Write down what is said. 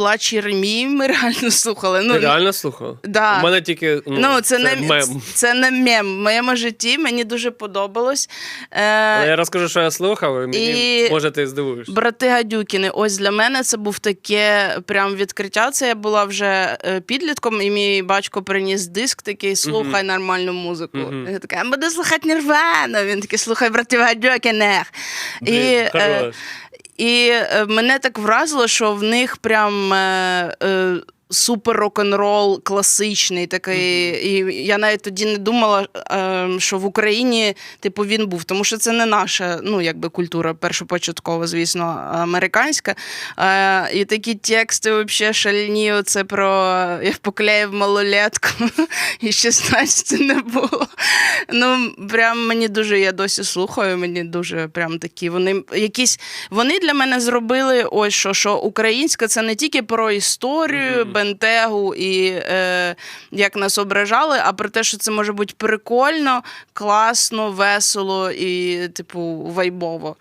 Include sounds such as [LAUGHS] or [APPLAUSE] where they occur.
плач Єремії ми реально слухали. Ну, Ти реально слухав? да. У мене тільки ну, Ну, це, не мем. це не мем. В моєму житті мені дуже подобалось. Е, Але я розкажу, що я слухав, і мені І- може ти здивуєшся. Брати Гадюкіни, ось для мене це був таке прям відкриття. Це я була вже е, підлітком, і мій батько приніс диск такий, слухай нормальну музику. Мгм. Я така, я буду слухати Нірвану. Він такий, слухай братів Гадюкіних. І, е. І е, мене так вразило, що в них прям. Е, е, Супер рок-н-рол класичний такий. І я навіть тоді не думала, е, що в Україні типу він був, тому що це не наша ну, якби культура першопочаткова, звісно, американська. Е, і такі тексти взагалі шальні. Це про я поклеїв малолетку, [LAUGHS] і 16 не було. Ну, прям мені дуже, я досі слухаю, мені дуже прям такі. Вони якісь вони для мене зробили ось що, що українська це не тільки про історію. Бентегу і е, як нас ображали, а про те, що це може бути прикольно, класно, весело і, типу, вайбово.